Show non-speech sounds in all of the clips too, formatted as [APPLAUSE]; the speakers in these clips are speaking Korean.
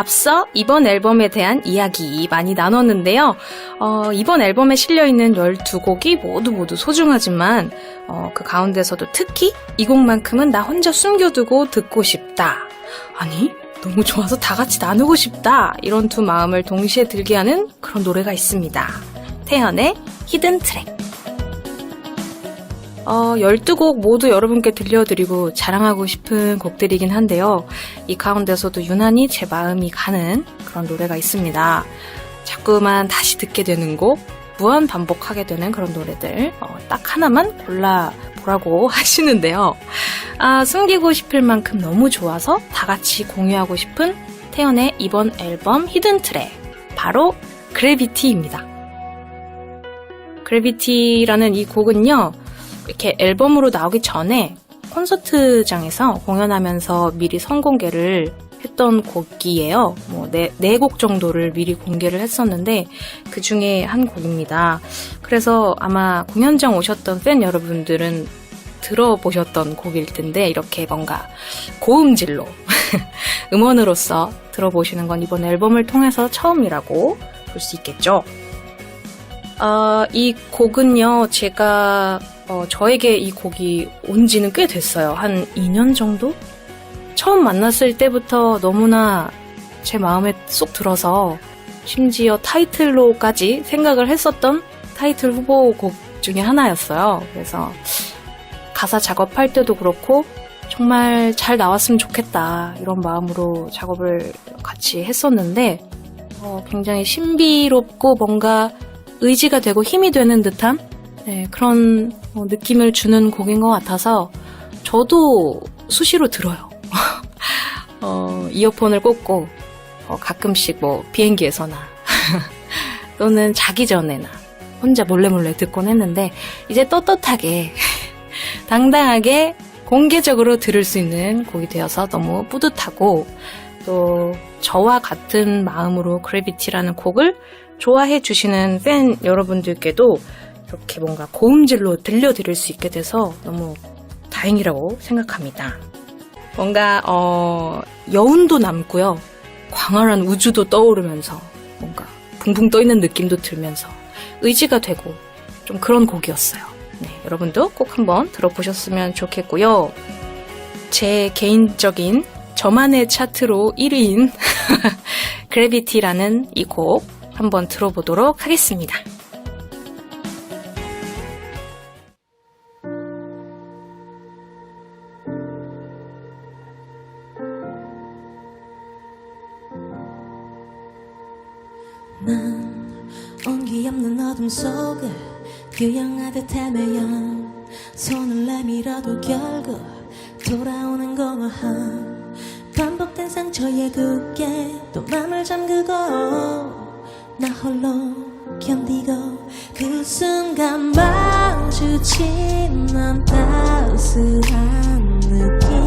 앞서 이번 앨범에 대한 이야기 많이 나눴는데요. 어, 이번 앨범에 실려있는 12곡이 모두 모두 소중하지만 어, 그 가운데서도 특히 이 곡만큼은 나 혼자 숨겨두고 듣고 싶다. 아니, 너무 좋아서 다 같이 나누고 싶다. 이런 두 마음을 동시에 들게 하는 그런 노래가 있습니다. 태연의 히든 트랙. 어, 12곡 모두 여러분께 들려드리고 자랑하고 싶은 곡들이긴 한데요. 이 가운데서도 유난히 제 마음이 가는 그런 노래가 있습니다. 자꾸만 다시 듣게 되는 곡, 무한 반복하게 되는 그런 노래들, 어, 딱 하나만 골라보라고 [LAUGHS] 하시는데요. 아, 숨기고 싶을 만큼 너무 좋아서 다 같이 공유하고 싶은 태연의 이번 앨범 히든 트랙, 바로 그래비티입니다. 그래비티라는 이 곡은요, 이렇게 앨범으로 나오기 전에 콘서트장에서 공연하면서 미리 선공개를 했던 곡이에요. 뭐, 네, 네곡 정도를 미리 공개를 했었는데, 그 중에 한 곡입니다. 그래서 아마 공연장 오셨던 팬 여러분들은 들어보셨던 곡일 텐데, 이렇게 뭔가 고음질로, [LAUGHS] 음원으로서 들어보시는 건 이번 앨범을 통해서 처음이라고 볼 수 있겠죠. 어, 이 곡은요, 제가 어, 저에게 이 곡이 온 지는 꽤 됐어요. 한 2년 정도? 처음 만났을 때부터 너무나 제 마음에 쏙 들어서 심지어 타이틀로까지 생각을 했었던 타이틀 후보곡 중에 하나였어요. 그래서 가사 작업할 때도 그렇고 정말 잘 나왔으면 좋겠다 이런 마음으로 작업을 같이 했었는데 어, 굉장히 신비롭고 뭔가 의지가 되고 힘이 되는 듯한 네, 그런 어, 느낌을 주는 곡인 것 같아서 저도 수시로 들어요. [LAUGHS] 어, 이어폰을 꽂고 어, 가끔씩 뭐 비행기에서나 [LAUGHS] 또는 자기 전에나 혼자 몰래 몰래 듣곤 했는데 이제 떳떳하게 [LAUGHS] 당당하게 공개적으로 들을 수 있는 곡이 되어서 너무 뿌듯하고 또 저와 같은 마음으로 그래비티라는 곡을 좋아해 주시는 팬 여러분들께도 이렇게 뭔가 고음질로 들려드릴 수 있게 돼서 너무 다행이라고 생각합니다. 뭔가 어, 여운도 남고요. 광활한 우주도 떠오르면서 뭔가 붕붕 떠 있는 느낌도 들면서 의지가 되고 좀 그런 곡이었어요. 네, 여러분도 꼭 한번 들어보셨으면 좋겠고요. 제 개인적인 저만의 차트로 1위인 [LAUGHS] 그래비티라는 이 곡 한번 들어보도록 하겠습니다. 난 온기 없는 어둠 속을 규영하듯 헤매여 손을 내밀어도 결국 돌아오는 공허함 반복된 상처에 굳게 또 맘을 잠그고 나 홀로 견디고 그 순간 마주친 난 따스한 느낌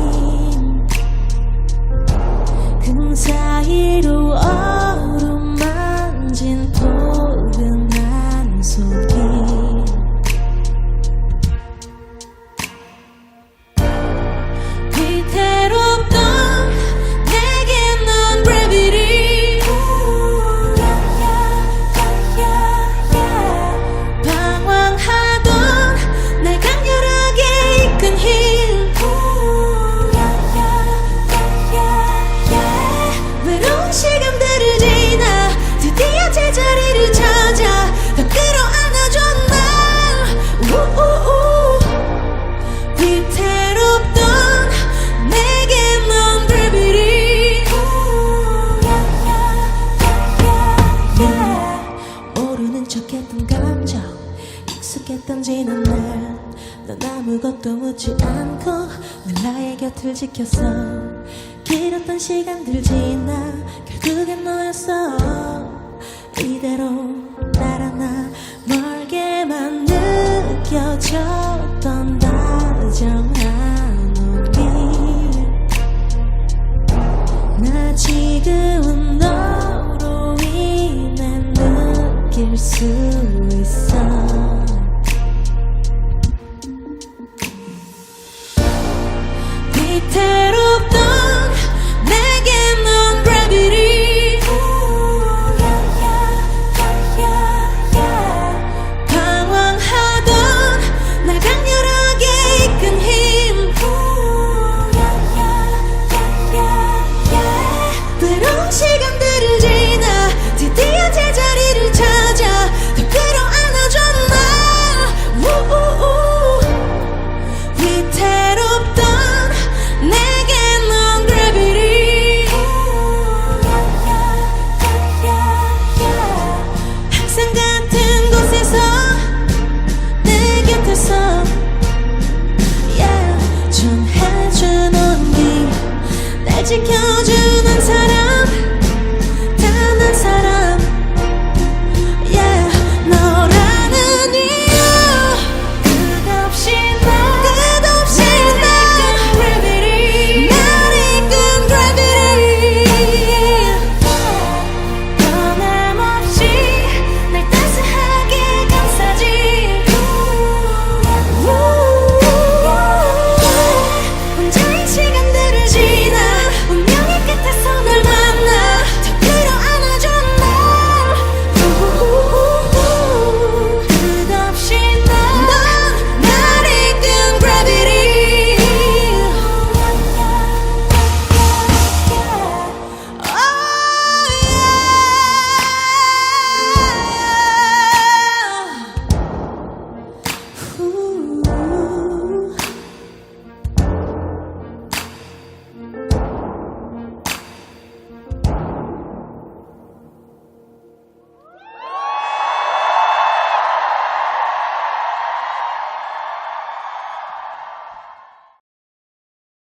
척했던 감정 익숙했던 지난 날넌 아무것도 묻지 않고 늘 나의 곁을 지켰어. 길었던 시간들 지나 결국엔 너였어. 이대로 날아나 멀게만 느껴졌 지켜